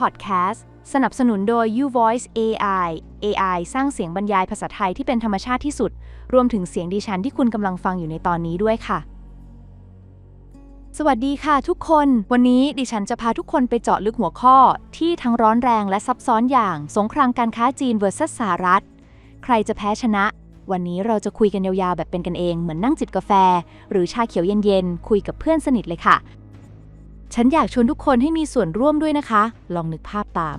Podcast สนับสนุนโดย U Voice AI AI สร้างเสียงบรรยายภาษาไทยที่เป็นธรรมชาติที่สุด รวมถึงเสียงดิฉันที่คุณกำลังฟังอยู่ในตอนนี้ด้วยค่ะ สวัสดีค่ะทุกคน วันนี้ดิฉันจะพาทุกคนไปเจาะลึกหัวข้อ ที่ทั้งร้อนแรงและซับซ้อนอย่าง สงครามการค้าจีน vs สหรัฐ ใครจะแพ้ชนะ วันนี้เราจะคุยกันยาวๆแบบเป็นกันเอง เหมือนนั่งจิบกาแฟ หรือชาเขียวเย็นๆคุยกับเพื่อนสนิทเลยค่ะ ฉันอยากชวนทุกคนให้มีส่วนร่วมด้วยนะคะ ลองนึกภาพตาม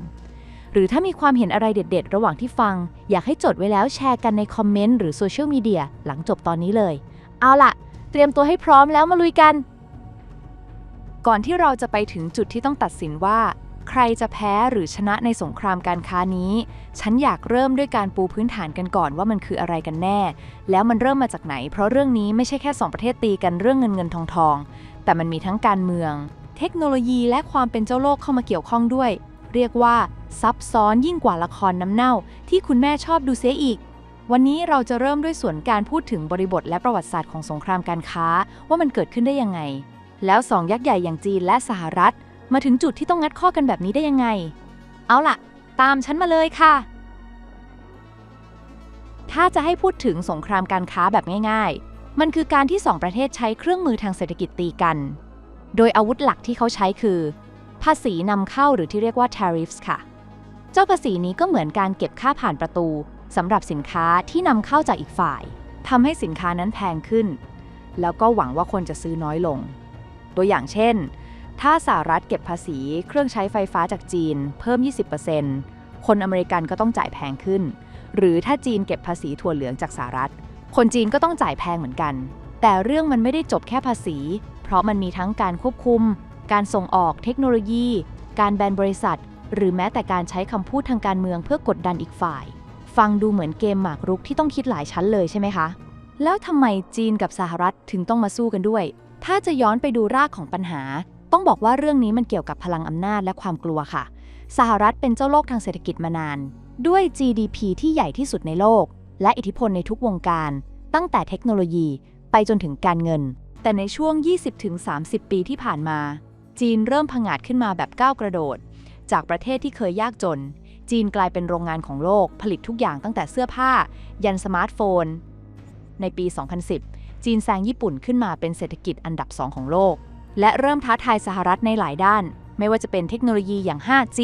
หรือถ้ามีความเห็นอะไรเด็ด ๆ ระหว่างที่ฟัง อยากให้จดไว้แล้วแชร์กันในคอมเมนต์หรือโซเชียลมีเดียหลังจบตอนนี้เลย เอาล่ะ เตรียมตัวให้พร้อมแล้วมาลุยกัน ก่อนที่เราจะไปถึงจุดที่ต้องตัดสินว่า ใครจะแพ้หรือชนะในสงครามการค้านี้ ฉันอยากเริ่มด้วยการปูพื้นฐานกันก่อนว่ามันคืออะไรกันแน่ แล้วมันเริ่มมาจากไหน เพราะเรื่องนี้ไม่ใช่แค่สองประเทศตีกันเรื่องเงินเงินทองทองแต่มันมีทั้งการเมือง เทคโนโลยีและความเป็นเจ้าโลกเข้ามาเกี่ยวข้องด้วย เรียกว่า ซับซ้อนยิ่งกว่าละครน้ำเน่า ที่คุณแม่ชอบดูเสียอีก วันนี้เราจะเริ่มด้วยส่วนการพูดถึงบริบทและประวัติศาสตร์ของสงครามการค้า ว่ามันเกิดขึ้นได้ยังไง แล้วสองยักษ์ใหญ่อย่างจีนและสหรัฐ มาถึงจุดที่ต้องงัดข้อกันแบบนี้ได้ยังไง เอาล่ะ ตามฉันมาเลยค่ะ ถ้าจะให้พูดถึงสงครามการค้าแบบง่าย ๆ มันคือการที่สองประเทศใช้เครื่องมือทางเศรษฐกิจตีกัน โดยอาวุธหลักที่เขาใช้คือ ภาษีนำเข้าหรือที่เรียกว่า tariffs ค่ะ เจ้าภาษีนี้ก็เหมือนการเก็บค่าผ่านประตูสำหรับสินค้าที่นำเข้าจากอีกฝ่ายทำให้สินค้านั้นแพงขึ้น แล้วก็หวังว่าคนจะซื้อน้อยลง ตัวอย่างเช่น ถ้าสหรัฐเก็บภาษีเครื่องใช้ไฟฟ้าจากจีน เพิ่ม 20%คนอเมริกันก็ต้องจ่ายแพงขึ้น หรือถ้าจีนเก็บภาษีถั่วเหลืองจากสหรัฐ คนจีนก็ต้องจ่ายแพงเหมือนกัน แต่เรื่องมันไม่ได้จบแค่ภาษี เพราะมันมีทั้งการควบคุม การส่งออกเทคโนโลยี การแบนบริษัท หรือแม้แต่การใช้คำพูดทางการเมืองเพื่อกดดันอีกฝ่าย ฟังดูเหมือนเกมหมากรุกที่ต้องคิดหลายชั้นเลยใช่ไหมคะ แล้วทำไมจีนกับสหรัฐถึงต้องมาสู้กันด้วย ถ้าจะย้อนไปดูรากของปัญหา ต้องบอกว่าเรื่องนี้มันเกี่ยวกับพลังอำนาจและความกลัวค่ะ สหรัฐเป็นเจ้าโลกทางเศรษฐกิจมานาน ด้วย GDP ที่ใหญ่ที่สุดในโลก และอิทธิพลในทุกวงการ ตั้งแต่เทคโนโลยี ไปจนถึงการเงิน แต่ในช่วง 20-30 ปีที่ผ่านมา จีนเริ่มผงาดขึ้นมาแบบก้าวกระโดด จากประเทศที่เคยยากจน จีนกลายเป็นโรงงานของโลกผลิตทุกอย่างตั้งแต่เสื้อผ้า ยันสมาร์ทโฟน ในปี 2010 จีนแซงญี่ปุ่นขึ้นมาเป็นเศรษฐกิจอันดับ2ของโลก และเริ่มท้าทายสหรัฐในหลายด้าน ไม่ว่าจะเป็นเทคโนโลยีอย่าง 5G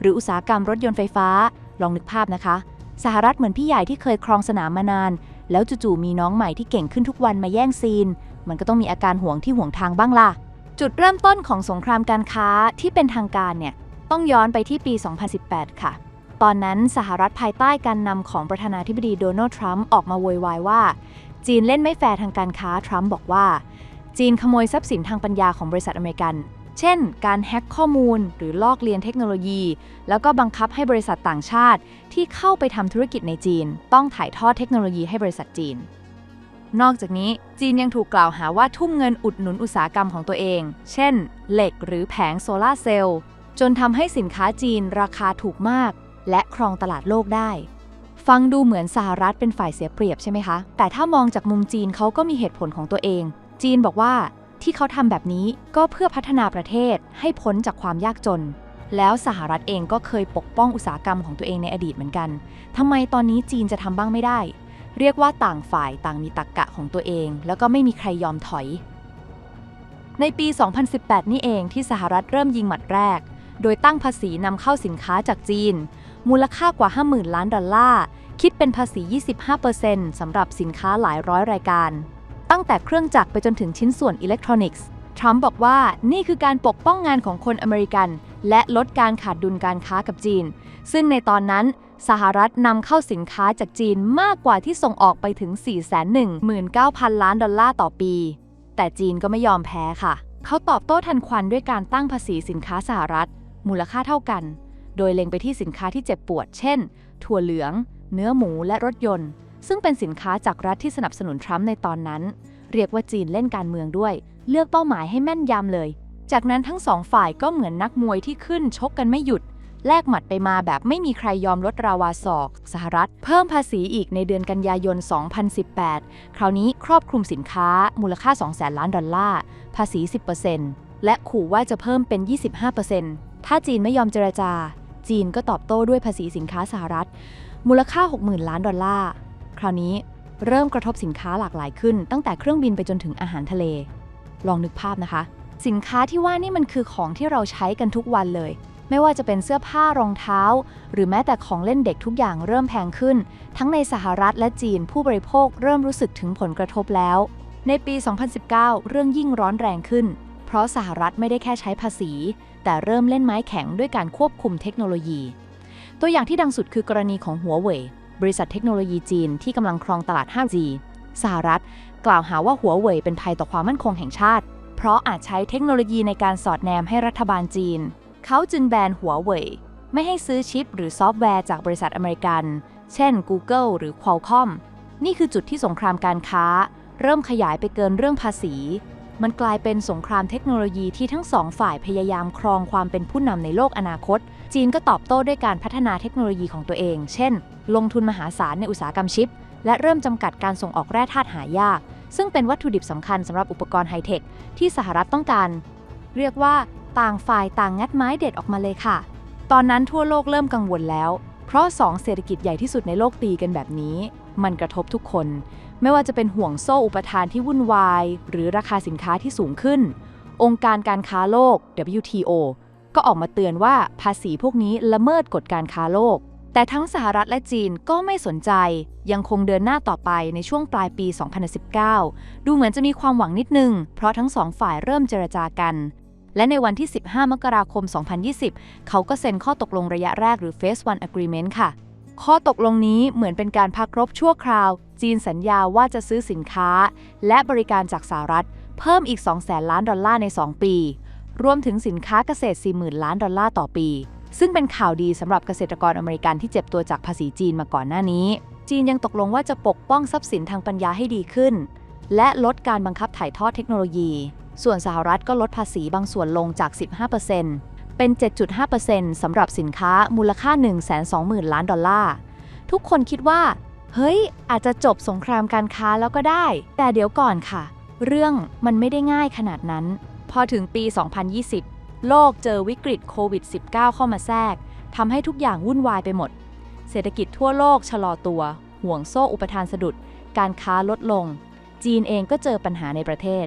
หรืออุตสาหกรรมรถยนต์ไฟฟ้า ลองนึกภาพนะคะ สหรัฐเหมือนพี่ใหญ่ที่เคยครองสนามมานาน แล้วจู่ๆมีน้องใหม่ที่เก่งขึ้นทุกวันมาแย่งซีน มันก็ต้องมีอาการห่วงที่ห่วงทางบ้างล่ะ จุดเริ่มต้นของสงครามการค้าที่เป็นทางการเนี่ยต้องย้อนไปที่ปี 2018 ค่ะ ตอนนั้นสหรัฐภายใต้การนำของประธานาธิบดีโดนัลด์ทรัมป์ออกมาโวยวายว่า จีนเล่นไม่แฟร์ทางการค้าทรัมป์บอกว่า จีนขโมยทรัพย์สินทางปัญญาของบริษัทอเมริกัน เช่น การแฮ็กข้อมูลหรือลอกเลียนเทคโนโลยี แล้วก็บังคับให้บริษัทต่างชาติ ที่เข้าไปทำธุรกิจในจีน ต้องถ่ายทอดเทคโนโลยีให้บริษัทจีน นอกจากนี้จีนยังถูกกล่าวหาว่าทุ่มเงินอุดหนุนอุตสาหกรรมของตัวเอง เช่น เหล็กหรือแผงโซลาร์เซลล์จนทำให้สินค้าจีนราคาถูกมาก และครองตลาดโลกได้ ฟังดูเหมือนสหรัฐเป็นฝ่ายเสียเปรียบใช่ไหมคะ แต่ถ้ามองจากมุมจีนเขาก็มีเหตุผลของตัวเอง จีนบอกว่าที่เขาทำแบบนี้ก็เพื่อพัฒนาประเทศให้พ้นจากความยากจน แล้วสหรัฐเองก็เคยปกป้องอุตสาหกรรมของตัวเองในอดีตเหมือนกันทำไมตอนนี้จีนจะทำบ้างไม่ได้ เรียกว่าต่างฝ่ายต่างมีตรกกะของตัวเอง แล้วก็ไม่มีใครยอมถอย ในปี 2018 นี่เองที่สหรัฐเริ่มยิงหมัดแรก โดยตั้งภาษีนำเข้าสินค้าจากจีน มูลค่ากว่า 50,000 ล้านดอลลาร์ คิดเป็นภาษี 25%สำหรับสินค้าหลายร้อยรายการ ตั้งแต่เครื่องจักรไปจนถึงชิ้นส่วนอิเล็กทรอนิกส์ ทรัมป์บอกว่านี่คือการปกป้องงานของคนอเมริกัน และลดการขาดดุลการค้ากับจีน ซึ่งในตอนนั้น สหรัฐนำเข้าสินค้าจากจีนมากกว่าที่ส่งออกไปถึง 419,000 ล้านดอลลาร์ต่อปี แต่จีนก็ไม่ยอมแพ้ค่ะ เขาตอบโต้ทันควันด้วยการตั้งภาษีสินค้าสหรัฐ มูลค่าเท่ากัน โดยเล็งไปที่สินค้าที่เจ็บปวด เช่น ถั่วเหลือง เนื้อหมูและรถยนต์ ซึ่งเป็นสินค้าจากรัฐที่สนับสนุนทรัมป์ในตอนนั้น เรียกว่าจีนเล่นการเมืองด้วย เลือกเป้าหมายให้แม่นยำเลย จากนั้นทั้งสองฝ่ายก็เหมือนนักมวยที่ขึ้นชกกันไม่หยุด แลกหมัดไปมาแบบไม่มีใครยอมลดราวาศอก สหรัฐ เพิ่มภาษีอีกในเดือนกันยายน 2018 คราวนี้ครอบคลุมสินค้ามูลค่า 200,000 ล้านดอลลาร์ ภาษี 10%และขู่ว่าจะเพิ่มเป็น 25%ถถ้าจีนไม่ยอมเจรจา จีนก็ตอบโต้ด้วยภาษีสินค้าสหรัฐ มูลค่า 60,000 ล้านดอลลาร์ คราวนี้เริ่มกระทบสินค้าหลากหลายขึ้น ตั้งแต่เครื่องบินไปจนถึงอาหารทะเล ลองนึกภาพนะคะ สินค้าที่ว่านี่มันคือของที่เราใช้กันทุกวันเลย ไม่ว่าจะเป็นเสื้อผ้ารองเท้า หรือแม้แต่ของเล่นเด็กทุกอย่างเริ่มแพงขึ้น ทั้งในสหรัฐและจีนผู้บริโภคเริ่มรู้สึกถึงผลกระทบแล้ว ในปี 2019 เรื่องยิ่งร้อนแรงขึ้น เพราะสหรัฐไม่ได้แค่ใช้ภาษี แต่เริ่มเล่นไม้แข็งด้วยการควบคุมเทคโนโลยี ตัวอย่างที่ดังสุดคือกรณีของหัวเว่ยบริษัทเทคโนโลยีจีนที่กำลังครองตลาด 5G สหรัฐ กล่าวหาว่าหัวเว่ยเป็นภัยต่อความมั่นคงแห่งชาติ เพราะอาจใช้เทคโนโลยีในการสอดแนมให้รัฐบาลจีน เขาจึงแบนหัวเว่ยไม่ให้ซื้อชิปหรือซอฟต์แวร์จากบริษัทอเมริกัน เช่น Google หรือ Qualcomm นี่คือจุดที่สงครามการค้า เริ่มขยายไปเกินเรื่องภาษี มันกลายเป็นสงครามเทคโนโลยีที่ทั้งสองฝ่ายพยายามครองความเป็นผู้นำในโลกอนาคต จีนก็ตอบโต้ด้วยการพัฒนาเทคโนโลยีของตัวเอง เช่น ลงทุนมหาศาลในอุตสาหกรรมชิป และเริ่มจำกัดการส่งออกแร่ธาตุหายาก ซึ่งเป็นวัตถุดิบสำคัญสำหรับอุปกรณ์ไฮเทคที่สหรัฐต้องการ เรียกว่า ต่างฝ่ายต่างงัดไม้เด็ดออกมาเลยค่ะ ตอนนั้นทั่วโลกเริ่มกังวลแล้ว เพราะสองเศรษฐกิจใหญ่ที่สุดในโลกตีกันแบบนี้ มันกระทบทุกคน ไม่ว่าจะเป็นห่วงโซ่อุปทานที่วุ่นวาย หรือราคาสินค้าที่สูงขึ้น องค์การการค้าโลก WTO ก็ออกมาเตือนว่าภาษีพวกนี้ละเมิดกฎการค้าโลก แต่ทั้งสหรัฐและจีนก็ไม่สนใจ ยังคงเดินหน้าต่อไปในช่วงปลายปี 2019 ดูเหมือนจะมีความหวังนิดนึง เพราะทั้งสองฝ่ายเริ่มเจรจากัน และในวันที่ 15 มกราคม 2020 เขาก็เซ็นข้อตกลงระยะแรกหรือ Phase 1 Agreement ค่ะ ข้อตกลงนี้เหมือนเป็นการพักรบชั่วคราว จีนสัญญาว่าจะซื้อสินค้า และบริการจากสหรัฐ เพิ่มอีก2แสนล้านดอลลาร์ใน 2 ปี รวมถึงสินค้าเกษตร 40,000 ล้านดอลลาร์ต่อปี ซึ่งเป็นข่าวดีสำหรับเกษตรกรอเมริกันที่เจ็บตัวจากภาษีจีนมาก่อนหน้านี้ จีนยังตกลงว่าจะปกป้องทรัพย์สินทางปัญญาให้ดีขึ้น และลดการบังคับถ่ายทอดเทคโนโลยี ส่วนสหรัฐก็ลดภาษีบางส่วนลงจาก 15%เป็น 7.5%สำหรับสินค้ามูลค่า 120,000 ล้านดอลลาร์ ทุกคนคิดว่า เฮ้ย อาจจะจบสงครามการค้าแล้วก็ได้ แต่เดี๋ยวก่อนค่ะ เรื่องมันไม่ได้ง่ายขนาดนั้น พอถึงปี 2020 โลกเจอวิกฤตโควิด -19 เข้ามาแทรกทำให้ทุกอย่างวุ่นวายไปหมด เศรษฐกิจทั่วโลกชะลอตัว ห่วงโซ่อุปทานสะดุด การค้าลดลง จีนเองก็เจอปัญหาในประเทศ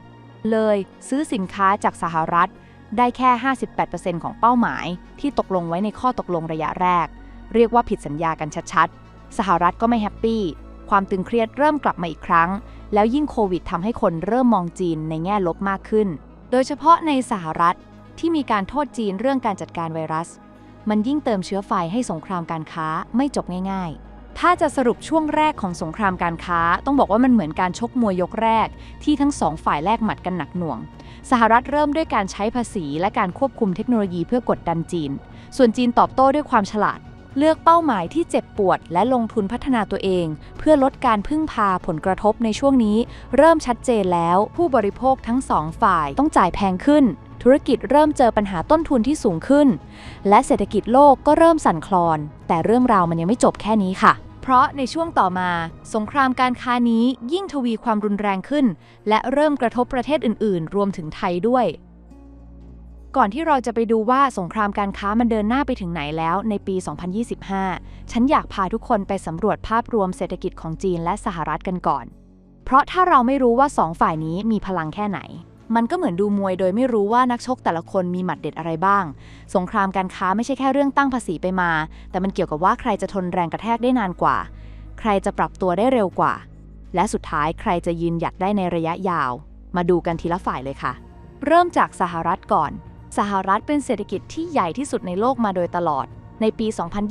เลยซื้อสินค้าจากสหรัฐ ได้แค่ 58%ของเป้าหมาย ที่ตกลงไว้ในข้อตกลงระยะแรก เรียกว่าผิดสัญญากันชัดๆ สหรัฐก็ไม่แฮปปี้ ความตึงเครียดเริ่มกลับมาอีกครั้ง แล้วยิ่งโควิดทำให้คนเริ่มมองจีนในแง่ลบมากขึ้น โดยเฉพาะในสหรัฐที่มีการโทษจีนเรื่องการจัดการไวรัส มันยิ่งเติมเชื้อไฟให้สงครามการค้าไม่จบง่าย ๆ ถ้าจะสรุปช่วงแรกของสงครามการค้า ต้องบอกว่ามันเหมือนการชกมวยยกแรก ที่ทั้งสองฝ่ายแลกหมัดกันหนักหน่วง สหรัฐเริ่มด้วยการใช้ภาษี และการควบคุมเทคโนโลยีเพื่อกดดันจีน ส่วนจีนตอบโต้ด้วยความฉลาด เลือกเป้าหมายที่เจ็บปวด และลงทุนพัฒนาตัวเอง เพื่อลดการพึ่งพาผลกระทบในช่วงนี้ เริ่มชัดเจนแล้ว ผู้บริโภคทั้งสองฝ่ายต้องจ่ายแพงขึ้น ธุรกิจเริ่มเจอปัญหาต้นทุนที่สูงขึ้น และเศรษฐกิจโลกก็เริ่มสั่นคลอน แต่เรื่องราวมันยังไม่จบแค่นี้ค่ะ เพราะในช่วงต่อมา สงครามการค้านี้ยิ่งทวีความรุนแรงขึ้น และเริ่มกระทบประเทศอื่น ๆ รวมถึงไทยด้วย ก่อนที่เราจะไปดูว่าสงครามการค้ามันเดินหน้าไปถึงไหนแล้วในปี 2025 ฉันอยากพาทุกคนไปสำรวจภาพรวมเศรษฐกิจของจีนและสหรัฐกันก่อน เพราะถ้าเราไม่รู้ว่าสองฝ่ายนี้มีพลังแค่ไหน มันก็เหมือนดูมวยโดยไม่รู้ว่านักชกแต่ละคนมีหมัดเด็ดอะไรบ้าง สงครามการค้าไม่ใช่แค่เรื่องตั้งภาษีไปมา แต่มันเกี่ยวกับว่าใครจะทนแรงกระแทกได้นานกว่า ใครจะปรับตัวได้เร็วกว่า และสุดท้ายใครจะยืนหยัดได้ในระยะยาว มาดูกันทีละฝ่ายเลยค่ะ เริ่มจากสหรัฐก่อน สหรัฐเป็นเศรษฐกิจที่ใหญ่ที่สุดในโลกมาโดยตลอด ในปี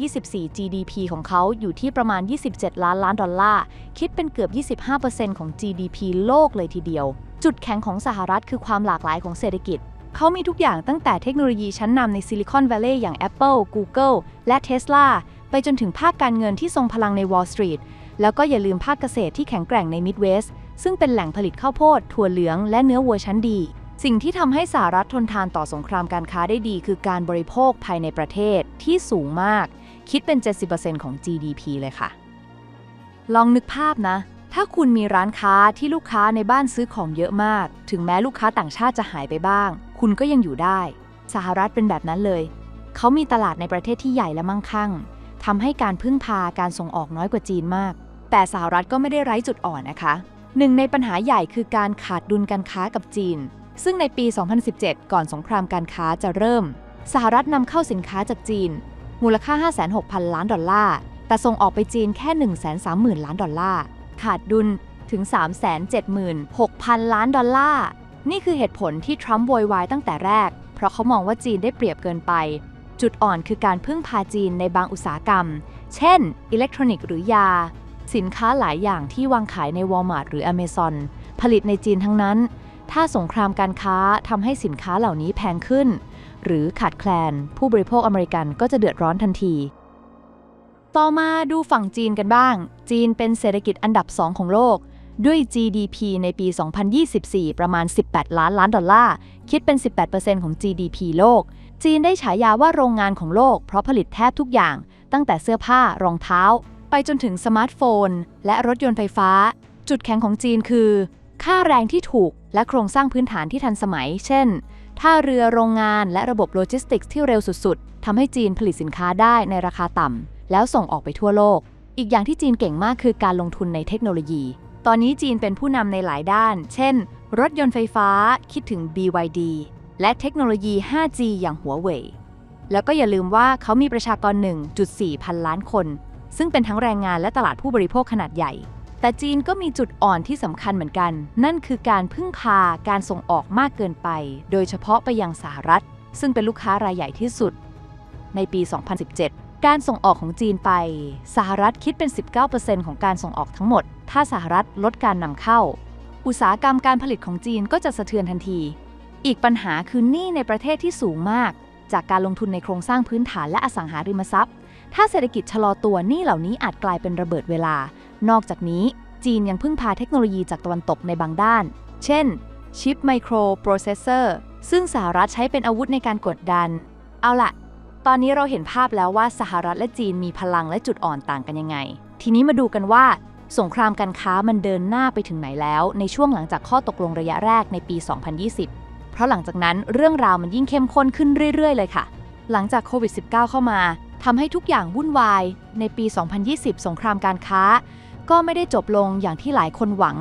2024 GDP ของเขาอยู่ที่ประมาณ 27 ล้านล้านดอลลาร์ คิดเป็นเกือบ 25%ของ GDP โลกเลยทีเดียว จุดแข็งของสหรัฐคือความหลากหลายของเศรษฐกิจ เขามีทุกอย่างตั้งแต่เทคโนโลยีชั้นนำในซิลิคอน v วล l e y อย่าง Apple, Google และ Tesla ไปจนถึงภาคการเงินที่ทรงพลังใน Wall Street แล้วก็อย่าลืมภาคเกษตรที่แข็งแกร่งใน Midwest ซึ่งเป็นแหล่งผลิตข้าวโพด ถั่วเหลือง และเนื้อวัวชั้นดี สิ่งที่ทำให้สหรัฐทนทานต่อสงครามการค้าได้ดี คือการบริโภคภายในประเทศที่สูงมาก คิดเป็น 70%ของ GDP เลยค่ะ ลองนึกภาพนะ ถ้าคุณมีร้านค้าที่ลูกค้าในบ้านซื้อของเยอะมาก ถึงแม้ลูกค้าต่างชาติจะหายไปบ้าง คุณก็ยังอยู่ได้ สหรัฐเป็นแบบนั้นเลย เขามีตลาดในประเทศที่ใหญ่และมั่งคั่งทำให้การพึ่งพาการส่งออกน้อยกว่าจีนมาก แต่สหรัฐก็ไม่ได้ไร้จุดอ่อนนะคะหนึ่งในปัญหาใหญ่คือการขาดดุลการค้ากับจีน ซึ่งในปี 2017 ก่อนสงครามการค้าจะเริ่ม สหรัฐนำเข้าสินค้าจากจีน มูลค่า 56,000 ล้านดอลลาร์ แต่ส่งออกไปจีนแค่ 130,000 ล้านดอลลาร์ ขาดดุลถึง 376,000 ล้านดอลลาร์ นี่คือเหตุผลที่ทรัมป์โวยวายตั้งแต่แรก เพราะเขามองว่าจีนได้เปรียบเกินไป จุดอ่อนคือการพึ่งพาจีนในบางอุตสาหกรรม เช่น อิเล็กทรอนิกส์หรือยา สินค้าหลายอย่างที่วางขายใน Walmart หรือ Amazon ผลิตในจีนทั้งนั้น ถ้าสงครามการค้าทำให้สินค้าเหล่านี้แพงขึ้น หรือขาดแคลน ผู้บริโภคอเมริกันก็จะเดือดร้อนทันที ต่อมาดูฝั่งจีนกันบ้าง จีนเป็นเศรษฐกิจอันดับ 2 ของโลก ด้วย GDP ในปี 2024 ประมาณ 18 ล้านล้านดอลลาร์ คิดเป็น 18%ของ GDP โลก จีนได้ฉายาว่าโรงงานของโลก เพราะผลิตแทบทุกอย่าง ตั้งแต่เสื้อผ้ารองเท้า ไปจนถึงสมาร์ทโฟน และรถยนต์ไฟฟ้า จุดแข็งของจีนคือ ค่าแรงที่ถูก และโครงสร้างพื้นฐานที่ทันสมัย เช่น ท่าเรือโรงงานและระบบโลจิสติกส์ที่เร็วสุดๆ ทำให้จีนผลิตสินค้าได้ในราคาต่ำ แล้วส่งออกไปทั่วโลก อีกอย่างที่จีนเก่งมากคือการลงทุนในเทคโนโลยี ตอนนี้จีนเป็นผู้นำในหลายด้าน เช่น รถยนต์ไฟฟ้า คิดถึง BYD และเทคโนโลยี 5G อย่างหัวเว่ย แล้วก็อย่าลืมว่าเขามีประชากร 1.4 พันล้านคน ซึ่งเป็นทั้งแรงงานและตลาดผู้บริโภคขนาดใหญ่ แต่จีนก็มีจุดอ่อนที่สำคัญเหมือนกัน นั่นคือการพึ่งพาการส่งออกมากเกินไป โดยเฉพาะไปยังสหรัฐ ซึ่งเป็นลูกค้ารายใหญ่ที่สุด ในปี 2017 การส่งออกของจีนไป สหรัฐคิดเป็น 19%ของการส่งออกทั้งหมด ถ้าสหรัฐลดการนำเข้า อุตสาหกรรมการผลิตของจีนก็จะสะเทือนทันที อีกปัญหาคือหนี้ในประเทศที่สูงมาก จากการลงทุนในโครงสร้างพื้นฐานและอสังหาริมทรัพย์ ถ้าเศรษฐกิจชะลอตัวหนี้เหล่านี้อาจกลายเป็นระเบิดเวลา นอกจากนี้จีนยังพึ่งพาเทคโนโลยีจากตะวันตกในบางด้าน เช่น ชิปไมโครโปรเซสเซอร์ซึ่งสหรัฐใช้เป็นอาวุธในการกดดัน เอาละตอนนี้เราเห็นภาพแล้วว่าสหรัฐและจีนมีพลังและจุดอ่อนต่างกันยังไง ทีนี้มาดูกันว่า สงครามการค้ามันเดินหน้าไปถึงไหนแล้ว ในช่วงหลังจากข้อตกลงระยะแรกในปี 2020 เพราะหลังจากนั้นเรื่องราวมันยิ่งเข้มข้นขึ้นเรื่อย ๆ เลยค่ะ หลังจากโควิด -19 เข้ามาทำให้ทุกอย่างวุ่นวาย ในปี 2020 สงครามการค้า ก็ไม่ได้จบลงอย่างที่หลายคนหวัง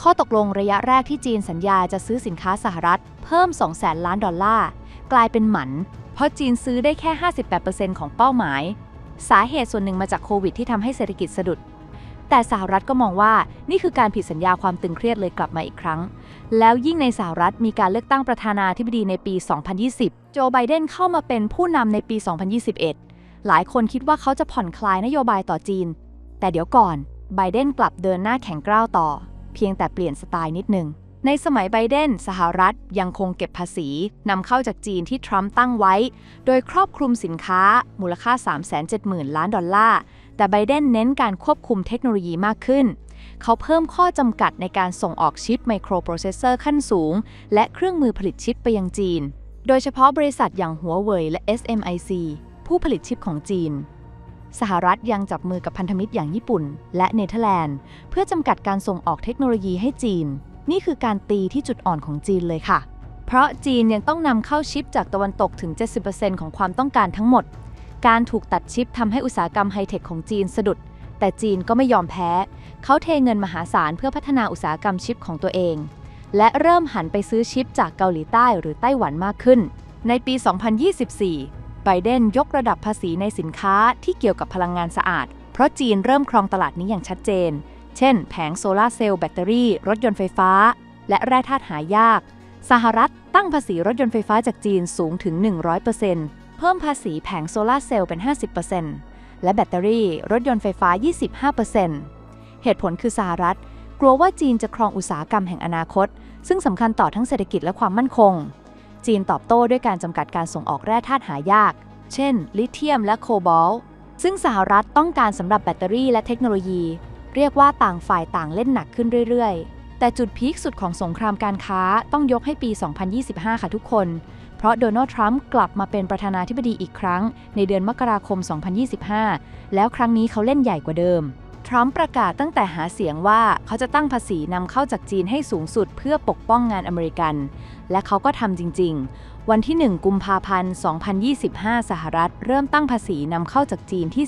ข้อตกลงระยะแรกที่จีนสัญญาจะซื้อสินค้าสหรัฐ เพิ่ม 200,000 ล้านดอลลาร์ กลายเป็นหมัน เพราะจีนซื้อได้แค่ 58%ของเป้าหมาย สาเหตุส่วนหนึ่งมาจากโควิดที่ทำให้เศรษฐกิจสะดุด แต่สหรัฐก็มองว่านี่คือการผิดสัญญาความตึงเครียดเลยกลับมาอีกครั้ง แล้วยิ่งในสหรัฐมีการเลือกตั้งประธานาธิบดีในปี 2020 โจไบเดนเข้ามาเป็นผู้นำในปี 2021 หลายคนคิดว่าเขาจะผ่อนคลายนโยบายต่อจีน แต่เดี๋ยวก่อน ไบเดนกลับเดินหน้าแข็งกร้าวต่อ เพียงแต่เปลี่ยนสไตล์นิดนึง ในสมัยไบเดนสหรัฐยังคงเก็บภาษีนำเข้าจากจีนที่ทรัมป์ตั้งไว้ โดยครอบคลุมสินค้ามูลค่า 370,000 ล้านดอลลาร์ แต่ไบเดนเน้นการควบคุมเทคโนโลยีมากขึ้น เขาเพิ่มข้อจำกัดในการส่งออกชิปไมโครโปรเซสเซอร์ขั้นสูง และเครื่องมือผลิตชิปไปยังจีน โดยเฉพาะบริษัทอย่างหัวเว่ยและ SMIC ผู้ผลิตชิปของจีน สหรัฐยังจับมือกับพันธมิตรอย่างญี่ปุ่น และเนเธอร์แลนด์ เพื่อจำกัดการส่งออกเทคโนโลยีให้จีน นี่คือการตีที่จุดอ่อนของจีนเลยค่ะ เพราะจีนยังต้องนำเข้าชิปจากตะวันตกถึง 70%ของความต้องการทั้งหมด การถูกตัดชิปทำให้อุตสาหกรรมไฮเทคของจีนสะดุด แต่จีนก็ไม่ยอมแพ้ เขาเทเงินมหาศาลเพื่อพัฒนาอุตสาหกรรมชิปของตัวเอง และเริ่มหันไปซื้อชิปจากเกาหลีใต้หรือไต้หวันมากขึ้น ในปี 2024 ไบเดนยกระดับภาษีในสินค้าที่เกี่ยวกับพลังงานสะอาด เพราะจีนเริ่มครองตลาดนี้อย่างชัดเจน เช่น แผงโซลาร์เซลล์แบตเตอรี่ รถยนต์ไฟฟ้า และแร่ธาตุหายาก สหรัฐตั้งภาษีรถยนต์ไฟฟ้าจากจีนสูงถึง 100%เพิ่มภาษีแผงโซลาร์เซลล์เป็น 50%และแบตเตอรี่รถยนต์ไฟฟ้า 25%เหตุผลคือสหรัฐ กลัวว่าจีนจะครองอุตสาหกรรมแห่งอนาคต ซึ่งสำคัญต่อทั้งเศรษฐกิจและความมั่นคง จีนตอบโต้ด้วยการจำกัดการส่งออกแร่ธาตุหายาก เช่น ลิเธียมและโคบอลต์ซึ่งสหรัฐต้องการสำหรับแบตเตอรี่และเทคโนโลยี เรียกว่าต่างฝ่ายต่างเล่นหนักขึ้นเรื่อยๆ แต่จุดพีคสุดของสงครามการค้าต้องยกให้ปี 2025 ค่ะทุกคน เพราะโดนัลด์ทรัมป์กลับมาเป็นประธานาธิบดีอีกครั้ง ในเดือนมกราคม 2025 แล้วครั้งนี้เขาเล่นใหญ่กว่าเดิม ทรัมป์ประกาศตั้งแต่หาเสียงว่าเขาจะตั้งภาษีนำเข้าจากจีนให้สูงสุดเพื่อปกป้องงานอเมริกัน และเขาก็ทำจริง ๆ วันที่ 1 กุมภาพันธ์ 2025 สหรัฐ เริ่มตั้งภาษีนำเข้าจากจีนที่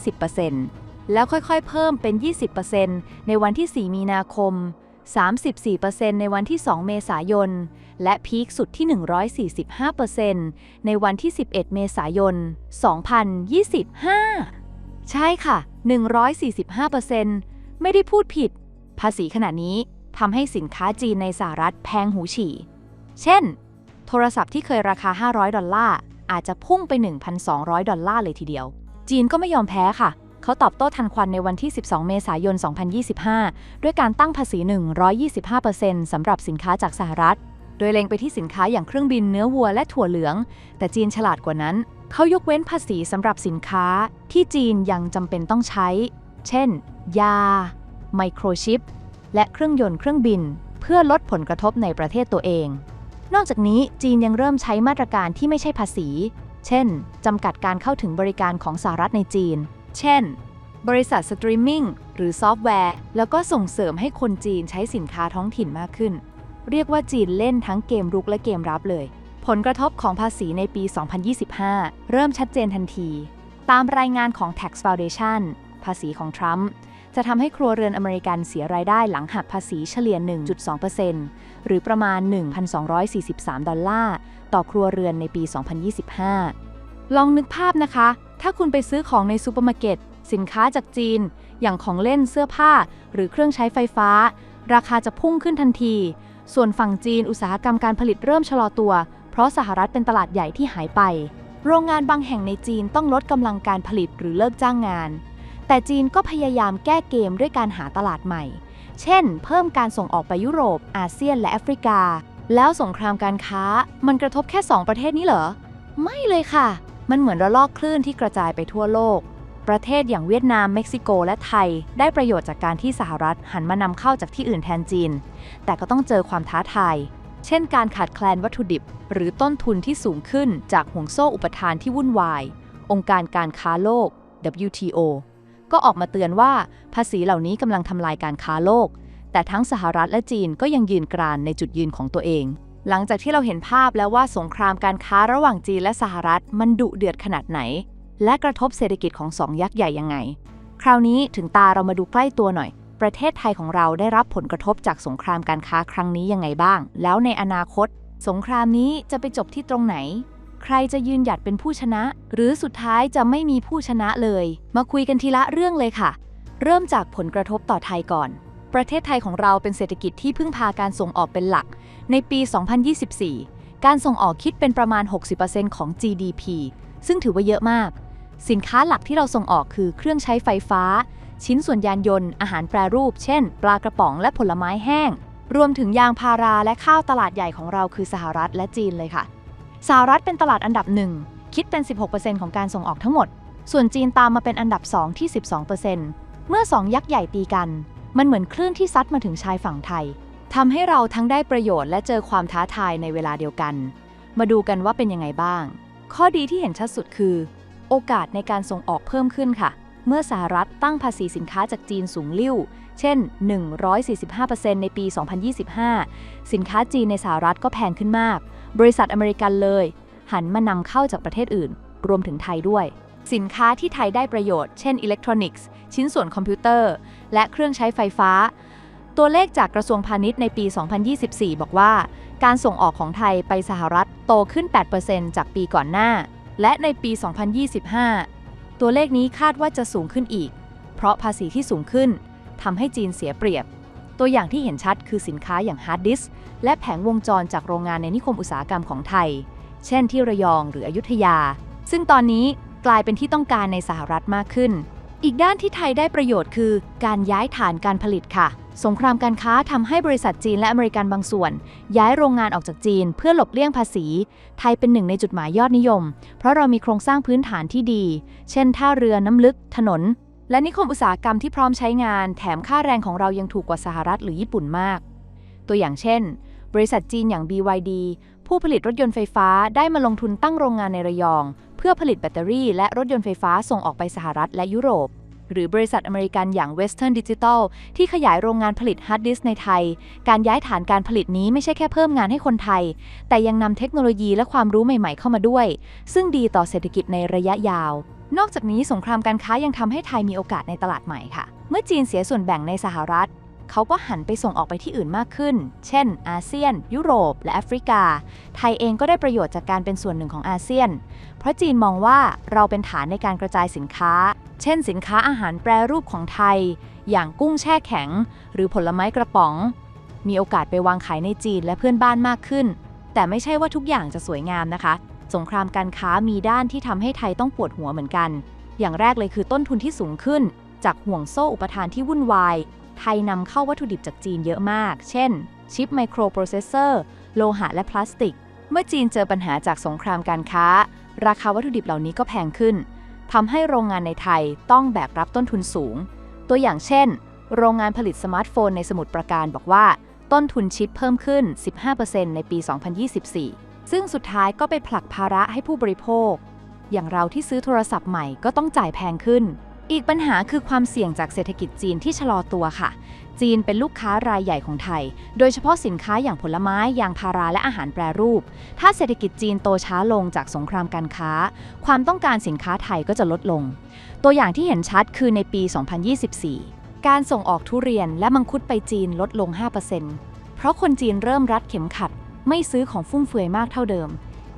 10%แล้วค่อยๆ เพิ่มเป็น 20%ในวันที่ 4 มีนาคม 34%ในวันที่ 2 เมษายน และพีคสุดที่ 145%ในวันที่ 11 เมษายน 2025 ใช่ค่ะ 145%ไม่ได้พูดผิด ภาษีขนาดนี้ทำให้สินค้าจีนในสหรัฐแพงหูฉี่ เช่น โทรศัพท์ที่เคยราคา 500 ดอลลาร์ อาจจะพุ่งไป 1,200 ดอลลาร์เลยทีเดียว จีนก็ไม่ยอมแพ้ค่ะ เขาตอบโต้ทันควันในวันที่ 12 เมษายน 2025 ด้วยการตั้งภาษี 125%สำหรับสินค้าจากสหรัฐ โดยเล็งไปที่สินค้าอย่างเครื่องบินเนื้อวัวและถั่วเหลือง แต่จีนฉลาดกว่านั้น เขายกเว้นภาษีสำหรับสินค้าที่จีนยังจำเป็นต้องใช้ เช่น ยา ไมโครชิป และเครื่องยนต์เครื่องบิน เพื่อลดผลกระทบในประเทศตัวเอง นอกจากนี้จีนยังเริ่มใช้มาตรการที่ไม่ใช่ภาษี เช่น จำกัดการเข้าถึงบริการของสหรัฐในจีน เช่น บริษัทสตรีมมิ่งหรือซอฟต์แวร์ แล้วก็ส่งเสริมให้คนจีนใช้สินค้าท้องถิ่นมากขึ้น เรียกว่าจีนเล่นทั้งเกมรุกและเกมรับเลย ผลกระทบของภาษีในปี 2025 เริ่มชัดเจนทันที ตามรายงานของ Tax Foundation ภาษีของทรัมป์จะทำให้ครัวเรือนอเมริกันเสียรายได้หลังหักภาษีเฉลี่ย 1.2%หรือประมาณ 1,243 ดอลลาร์ ต่อครัวเรือนในปี 2025 ลองนึกภาพนะคะ ถ้าคุณไปซื้อของในซูเปอร์มาร์เก็ต สินค้าจากจีน อย่างของเล่นเสื้อผ้า หรือเครื่องใช้ไฟฟ้า ราคาจะพุ่งขึ้นทันที ส่วนฝั่งจีนอุตสาหกรรมการผลิตเริ่มชะลอตัว เพราะสหรัฐเป็นตลาดใหญ่ที่หายไป โรงงานบางแห่งในจีนต้องลดกำลังการผลิตหรือเลิกจ้างงาน แต่จีนก็พยายามแก้เกมด้วยการหาตลาดใหม่ เช่น เพิ่มการส่งออกไปยุโรป อาเซียนและแอฟริกา แล้วสงครามการค้า มันกระทบแค่ 2 ประเทศนี้เหรอ ไม่เลยค่ะ มันเหมือนระลอกคลื่นที่กระจายไปทั่วโลกประเทศอย่างเวียดนาม เม็กซิโก และไทย ได้ประโยชน์จากการที่สหรัฐหันมานำเข้าจากที่อื่นแทนจีน แต่ก็ต้องเจอความท้าทาย เช่นการขาดแคลนวัตถุดิบ หรือต้นทุนที่สูงขึ้นจากห่วงโซ่อุปทานที่วุ่นวาย องค์การการค้าโลก WTO ก็ออกมาเตือนว่าภาษีเหล่านี้กำลังทำลายการค้าโลก แต่ทั้งสหรัฐและจีนก็ยังยืนกรานในจุดยืนของตัวเอง หลังจากที่เราเห็นภาพแล้วว่าสงครามการค้าระหว่างจีนและสหรัฐมันดุเดือดขนาดไหน และกระทบเศรษฐกิจของสองยักษ์ใหญ่ยังไง คราวนี้ถึงตาเรามาดูใกล้ตัวหน่อย ประเทศไทยของเราได้รับผลกระทบจากสงครามการค้าครั้งนี้ยังไงบ้าง แล้วในอนาคต สงครามนี้จะไปจบที่ตรงไหน ใครจะยืนหยัดเป็นผู้ชนะ หรือสุดท้ายจะไม่มีผู้ชนะเลย มาคุยกันทีละเรื่องเลยค่ะ เริ่มจากผลกระทบต่อไทยก่อน ประเทศไทยของเราเป็นเศรษฐกิจที่พึ่งพาการส่งออกเป็นหลัก ในปี 2024 การส่งออกคิดเป็นประมาณ 60%ของ GDP ซึ่งถือว่าเยอะมาก สินค้าหลักที่เราส่งออกคือเครื่องใช้ไฟฟ้า ชิ้นส่วนยานยนต์ อาหารแปรรูป เช่น ปลากระป๋องและผลไม้แห้ง รวมถึงยางพาราและข้าวตลาดใหญ่ของเราคือสหรัฐและจีนเลยค่ะ สหรัฐเป็นตลาดอันดับหนึ่งคิดเป็น 16%ของการส่งออกทั้งหมด ส่วนจีนตามมาเป็นอันดับ 2 ที่ 12%เมื่อ 2 ยักษ์ใหญ่ตีกัน มันเหมือนคลื่นที่ซัดมาถึงชายฝั่งไทยทำให้เราทั้งได้ประโยชน์และเจอความท้าทายในเวลาเดียวกัน มาดูกันว่าเป็นยังไงบ้าง ข้อดีที่เห็นชัดสุดคือ โอกาสในการส่งออกเพิ่มขึ้นค่ะ เมื่อสหรัฐตั้งภาษีสินค้าจากจีนสูงลิ่ว เช่น 145%ในปี 2025 สินค้าจีนในสหรัฐก็แพงขึ้นมาก บริษัทอเมริกันเลย หันมานำเข้าจากประเทศอื่น รวมถึงไทยด้วย สินค้าที่ไทยได้ประโยชน์ เช่นอิเล็กทรอนิกส์ ชิ้นส่วนคอมพิวเตอร์ และเครื่องใช้ไฟฟ้า ตัวเลขจากกระทรวงพาณิชย์ในปี 2024 บอกว่า การส่งออกของไทยไปสหรัฐโตขึ้น 8%จากปีก่อนหน้า และในปี 2025 ตัวเลขนี้คาดว่าจะสูงขึ้นอีก เพราะภาษีที่สูงขึ้นทำให้จีนเสียเปรียบ ตัวอย่างที่เห็นชัดคือสินค้าอย่างฮาร์ดดิสก์และแผงวงจรจากโรงงานในนิคมอุตสาหกรรมของไทย เช่นที่ระยองหรืออยุธยา ซึ่งตอนนี้กลายเป็นที่ต้องการในสหรัฐมากขึ้น อีกด้านที่ไทยได้ประโยชน์คือ การย้ายฐานการผลิตค่ะ สงครามการค้าทำให้บริษัทจีนและอเมริกันบางส่วน ย้ายโรงงานออกจากจีนเพื่อหลบเลี่ยงภาษี ไทยเป็นหนึ่งในจุดหมายยอดนิยม เพราะเรามีโครงสร้างพื้นฐานที่ดี เช่น ท่าเรือน้ำลึก ถนน และนิคมอุตสาหกรรมที่พร้อมใช้งาน แถมค่าแรงของเรายังถูกกว่าสหรัฐหรือญี่ปุ่นมาก ตัวอย่างเช่น บริษัทจีนอย่าง BYD ผู้ผลิตรถยนต์ไฟฟ้าได้มาลงทุนตั้งโรงงานในระยอง เพื่อผลิตแบตเตอรี่ และรถยนต์ไฟฟ้าส่งออกไปสหรัฐและยุโรป หรือบริษัทอเมริกันอย่าง Western Digital ที่ขยายโรงงานผลิตฮาร์ดดิสก์ในไทย การย้ายฐานการผลิตนี้ไม่ใช่แค่เพิ่มงานให้คนไทย แต่ยังนำเทคโนโลยีและความรู้ใหม่ๆเข้ามาด้วย ซึ่งดีต่อเศรษฐกิจในระยะยาว นอกจากนี้สงครามการค้ายังทำให้ไทยมีโอกาสในตลาดใหม่ค่ะ เมื่อจีนเสียส่วนแบ่งในสหรัฐ เขาก็หันไปส่งออกไปที่อื่นมากขึ้น เช่น อาเซียน ยุโรป และแอฟริกา ไทยเองก็ได้ประโยชน์จากการเป็นส่วนหนึ่งของอาเซียน เพราะจีนมองว่าเราเป็นฐานในการกระจายสินค้า เช่น สินค้าอาหารแปรรูปของไทย อย่างกุ้งแช่แข็ง หรือผลไม้กระป๋อง มีโอกาสไปวางขายในจีนและเพื่อนบ้านมากขึ้น แต่ไม่ใช่ว่าทุกอย่างจะสวยงามนะคะ สงครามการค้ามีด้านที่ทำให้ไทยต้องปวดหัวเหมือนกัน อย่างแรกเลยคือต้นทุนที่สูงขึ้น จากห่วงโซ่อุปทานที่วุ่นวาย ไทยนำเข้าวัตถุดิบจากจีนเยอะมาก เช่น ชิปไมโครโปรเซสเซอร์ โลหะและพลาสติก เมื่อจีนเจอปัญหาจากสงครามการค้า ราคาวัตถุดิบเหล่านี้ก็แพงขึ้นทำให้โรงงานในไทยต้องแบกรับต้นทุนสูง ตัวอย่างเช่น โรงงานผลิตสมาร์ทโฟนในสมุทรปราการบอกว่า ต้นทุนชิปเพิ่มขึ้น 15%ในปี 2024 ซึ่งสุดท้ายก็ไปผลักภาระให้ผู้บริโภค อย่างเราที่ซื้อโทรศัพท์ใหม่ก็ต้องจ่ายแพงขึ้น อีกปัญหาคือความเสี่ยงจากเศรษฐกิจจีนที่ชะลอตัวค่ะ จีนเป็นลูกค้ารายใหญ่ของไทย โดยเฉพาะสินค้าอย่างผลไม้ยางพาราและอาหารแปรรูป ถ้าเศรษฐกิจจีนโตช้าลงจากสงครามการค้า ความต้องการสินค้าไทยก็จะลดลง ตัวอย่างที่เห็นชัดคือในปี 2024 การส่งออกทุเรียนและมังคุดไปจีนลดลง 5%เพราะคนจีนเริ่มรัดเข็มขัด ไม่ซื้อของฟุ่มเฟือยมากเท่าเดิม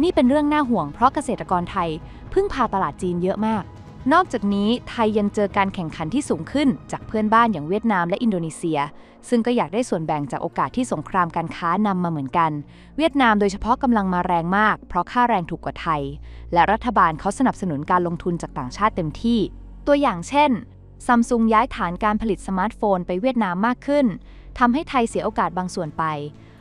นี่เป็นเรื่องน่าห่วงเพราะเกษตรกรไทยพึ่งพาตลาดจีนเยอะมาก นอกจากนี้ไทยยังเจอการแข่งขันที่สูงขึ้นจากเพื่อนบ้านอย่างเวียดนามและอินโดนีเซีย ซึ่งก็อยากได้ส่วนแบ่งจากโอกาสที่สงครามการค้านำมาเหมือนกัน เวียดนามโดยเฉพาะกำลังมาแรงมาก เพราะค่าแรงถูกกว่าไทย และรัฐบาลเขาสนับสนุนการลงทุนจากต่างชาติเต็มที่ ตัวอย่างเช่นซัมซุงย้ายฐานการผลิตสมาร์ทโฟนไปเวียดนามมากขึ้นทำให้ไทยเสียโอกาสบางส่วนไป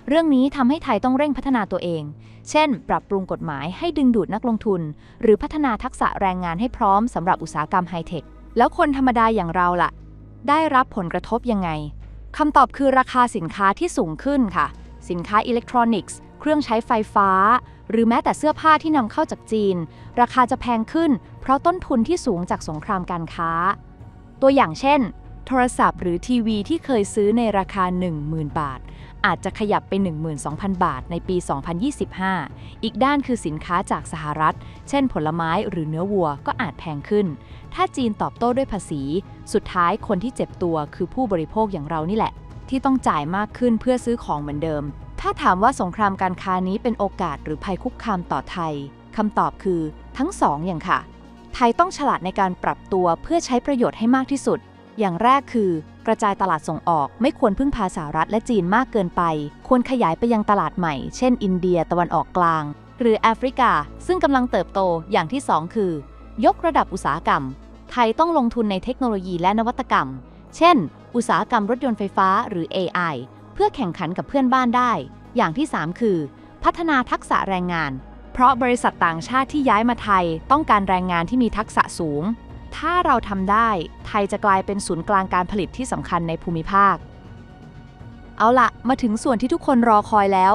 เรื่องนี้ทำให้ไทยต้องเร่งพัฒนาตัวเอง เช่น ปรับปรุงกฎหมายให้ดึงดูดนักลงทุน หรือพัฒนาทักษะแรงงานให้พร้อมสำหรับอุตสาหกรรมไฮเทค แล้วคนธรรมดาอย่างเราล่ะ ได้รับผลกระทบยังไงคำตอบคือราคาสินค้าที่สูงขึ้นค่ะ สินค้าอิเล็กทรอนิกส์ เครื่องใช้ไฟฟ้า หรือแม้แต่เสื้อผ้าที่นำเข้าจากจีน ราคาจะแพงขึ้น เพราะต้นทุนที่สูงจากสงครามการค้า ตัวอย่างเช่น โทรศัพท์หรือทีวีที่เคยซื้อในราคา 10,000 บาทอาจจะขยับไป 12,000 บาทในปี 2025 อีกด้านคือสินค้าจากสหรัฐ เช่นผลไม้หรือเนื้อวัวก็อาจแพงขึ้น ถ้าจีนตอบโต้ด้วยภาษี สุดท้ายคนที่เจ็บตัวคือผู้บริโภคอย่างเรานี่แหละ ที่ต้องจ่ายมากขึ้นเพื่อซื้อของเหมือนเดิม ถ้าถามว่าสงครามการค้านี้เป็นโอกาสหรือภัยคุกคามต่อไทยคำตอบคือทั้งสองอย่างค่ะ ไทยต้องฉลาดในการปรับตัวเพื่อใช้ประโยชน์ให้มากที่สุด อย่างแรกคือ กระจายตลาดส่งออกไม่ควรพึ่งพาสหรัฐและจีนมากเกินไป ควรขยายไปยังตลาดใหม่ เช่น อินเดียตะวันออกกลาง หรือแอฟริกา ซึ่งกำลังเติบโตอย่างที่ 2 คือ ยกระดับอุตสาหกรรม ไทยต้องลงทุนในเทคโนโลยีและนวัตกรรม เช่น อุตสาหกรรมรถยนต์ไฟฟ้าหรือ AI เพื่อแข่งขันกับเพื่อนบ้านได้ อย่างที่ 3 คือ พัฒนาทักษะแรงงาน เพราะบริษัทต่างชาติที่ย้ายมาไทยต้องการแรงงานที่มีทักษะสูง ถ้าเราทำได้ ไทยจะกลายเป็นศูนย์กลางการผลิตที่สำคัญในภูมิภาค เอาละมาถึงส่วนที่ทุกคนรอคอยแล้ว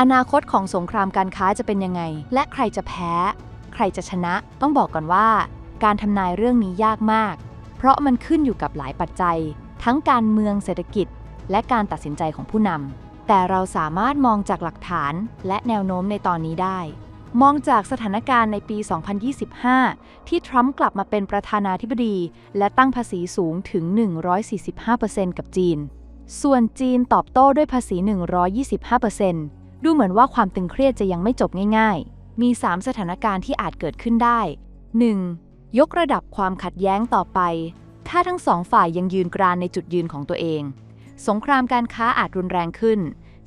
อนาคตของสงครามการค้าจะเป็นยังไง และใครจะแพ้ ใครจะชนะ ต้องบอกก่อนว่า การทำนายเรื่องนี้ยากมาก เพราะมันขึ้นอยู่กับหลายปัจจัย ทั้งการเมืองเศรษฐกิจ และการตัดสินใจของผู้นำแต่เราสามารถมองจากหลักฐานและแนวโน้มในตอนนี้ได้ มองจากสถานการณ์ในปี 2025 ที่ทรัมป์กลับมาเป็นประธานาธิบดี และตั้งภาษีสูงถึง 145%กับจีน ส่วนจีนตอบโต้ด้วยภาษี 125%ดูเหมือนว่าความตึงเครียดจะยังไม่จบง่ายๆ มี 3 สถานการณ์ที่อาจเกิดขึ้นได้ 1. ยกระดับความขัดแย้งต่อไป ถ้าทั้งสองฝ่ายยังยืนกรานในจุดยืนของตัวเอง สงครามการค้าอาจรุนแรงขึ้น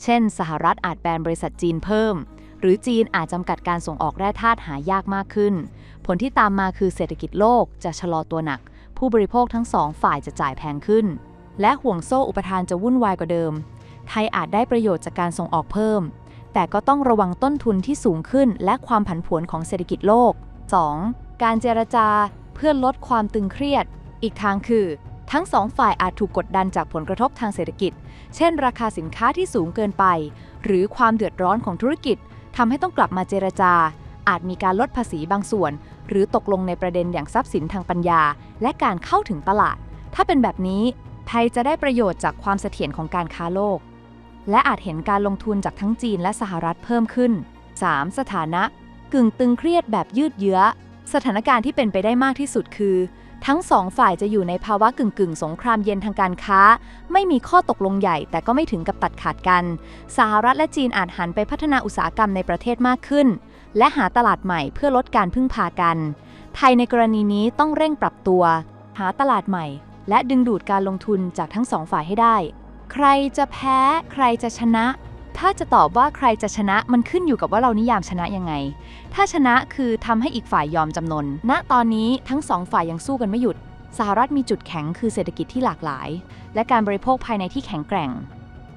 เช่น สหรัฐอาจแบนบริษัทจีนเพิ่ม หรือจีนอาจจำกัดการส่งออกแร่ธาตุหายากมากขึ้น ผลที่ตามมาคือเศรษฐกิจโลกจะชะลอตัวหนัก ผู้บริโภคทั้งสองฝ่ายจะจ่ายแพงขึ้น และห่วงโซ่อุปทานจะวุ่นวายกว่าเดิม ไทยอาจได้ประโยชน์จากการส่งออกเพิ่ม แต่ก็ต้องระวังต้นทุนที่สูงขึ้น และความผันผวนของเศรษฐกิจโลก 2. การเจรจาเพื่อลดความตึงเครียด อีกทางคือ ทั้งสองฝ่ายอาจถูกกดดันจากผลกระทบทางเศรษฐกิจ เช่น ราคาสินค้าที่สูงเกินไป หรือความเดือดร้อนของธุรกิจ ทำให้ต้องกลับมาเจรจา อาจมีการลดภาษีบางส่วน หรือตกลงในประเด็นอย่างทรัพย์สินทางปัญญา และการเข้าถึงตลาด ถ้าเป็นแบบนี้ ไทยจะได้ประโยชน์จากความเสถียรของการค้าโลก และอาจเห็นการลงทุนจากทั้งจีนและสหรัฐเพิ่มขึ้น 3. สถานะ กึ่งตึงเครียดแบบยืดเยื้อ สถานการณ์ที่เป็นไปได้มากที่สุดคือ ทั้งสองฝ่ายจะอยู่ในภาวะกึ่งกึ่งๆสงครามเย็นทางการค้า ไม่มีข้อตกลงใหญ่แต่ก็ไม่ถึงกับตัดขาดกัน สหรัฐและจีนอาจหันไปพัฒนาอุตสาหกรรมในประเทศมากขึ้น และหาตลาดใหม่เพื่อลดการพึ่งพากัน ไทยในกรณีนี้ต้องเร่งปรับตัว หาตลาดใหม่ และดึงดูดการลงทุนจากทั้งสองฝ่ายให้ได้ ใครจะแพ้ ใครจะชนะ ถ้าจะตอบว่าใครจะชนะมันขึ้นอยู่กับว่าเรานิยามชนะยังไง ถ้าชนะคือทำให้อีกฝ่ายยอมจำนน ณ ตอนนี้ทั้งสองฝ่ายยังสู้กันไม่หยุด สหรัฐมีจุดแข็งคือเศรษฐกิจที่หลากหลาย และการบริโภคภายในที่แข็งแกร่ง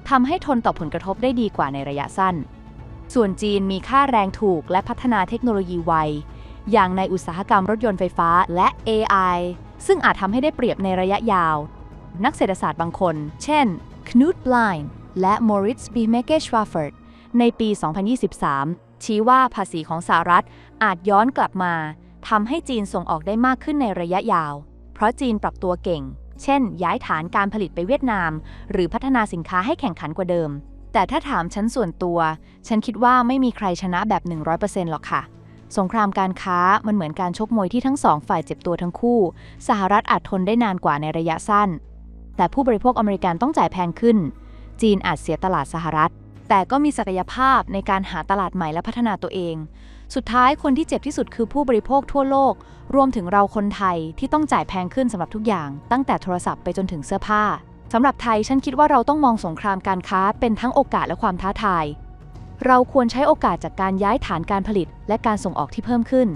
ทำให้ทนต่อผลกระทบได้ดีกว่าในระยะสั้น ส่วนจีนมีค่าแรงถูกและพัฒนาเทคโนโลยีไว อย่างในอุตสาหกรรมรถยนต์ไฟฟ้าและ AI ซึ่งอาจทำให้ได้เปรียบในระยะยาว นักเศรษฐศาสตร์บางคน เช่น Knut Blind และ Moritz b m e k e s c h w a f e r t ในปี 2023 ชี้ว่าภาษีของสหรัฐอาจย้อนกลับมาทำให้จีนส่งออกได้มากขึ้นในระยะยาว เพราะจีนปรับตัวเก่ง เช่น ย้ายฐานการผลิตไปเวียดนาม หรือพัฒนาสินค้าให้แข่งขันกว่าเดิม แต่ถ้าถามฉันส่วนตัว ฉันคิดว่าไม่มีใครชนะแบบ 100%หรอกค่ะ สงครามการค้ามันเหมือนการชกมวยที่ทั้งสองฝ่ายเจ็บตัวทั้งคู่ สหรัฐอาจทนได้นานกว่าในระยะสั้น แต่ผู้บริโภคอเมริกันต้องจ่ายแพงขึ้น จีนอาจเสียตลาดสหรัฐ แต่ก็มีศักยภาพในการหาตลาดใหม่และพัฒนาตัวเอง สุดท้ายคนที่เจ็บที่สุดคือผู้บริโภคทั่วโลก รวมถึงเราคนไทยที่ต้องจ่ายแพงขึ้นสำหรับทุกอย่าง ตั้งแต่โทรศัพท์ไปจนถึงเสื้อผ้าสำหรับไทยฉันคิดว่าเราต้องมองสงครามการค้าเป็นทั้งโอกาสและความท้าทาย เราควรใช้โอกาสจากการย้ายฐานการผลิต และการส่งออกที่เพิ่มขึ้น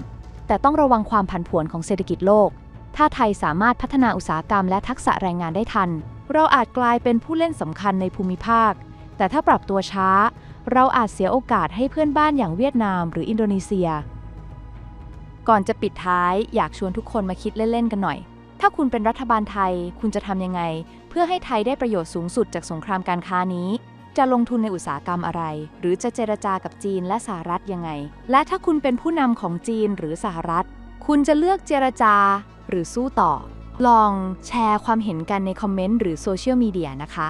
แต่ต้องระวังความผันผวนของเศรษฐกิจโลก ถ้าไทยสามารถพัฒนาอุตสาหกรรมและทักษะแรงงานได้ทัน เราอาจกลายเป็นผู้เล่นสำคัญในภูมิภาค แต่ถ้าปรับตัวช้า เราอาจเสียโอกาสให้เพื่อนบ้านอย่างเวียดนามหรืออินโดนีเซีย ก่อนจะปิดท้ายอยากชวนทุกคนมาคิดเล่น ๆ กันหน่อย ถ้าคุณเป็นรัฐบาลไทย คุณจะทำยังไง เพื่อให้ไทยได้ประโยชน์สูงสุดจากสงครามการค้านี้ จะลงทุนในอุตสาหกรรมอะไร หรือจะเจรจากับจีนและสหรัฐยังไง และถ้าคุณเป็นผู้นำของจีนหรือสหรัฐ คุณจะเลือกเจรจา หรือสู้ต่อ ลองแชร์ความเห็นกันในคอมเมนต์หรือโซเชียลมีเดียนะคะ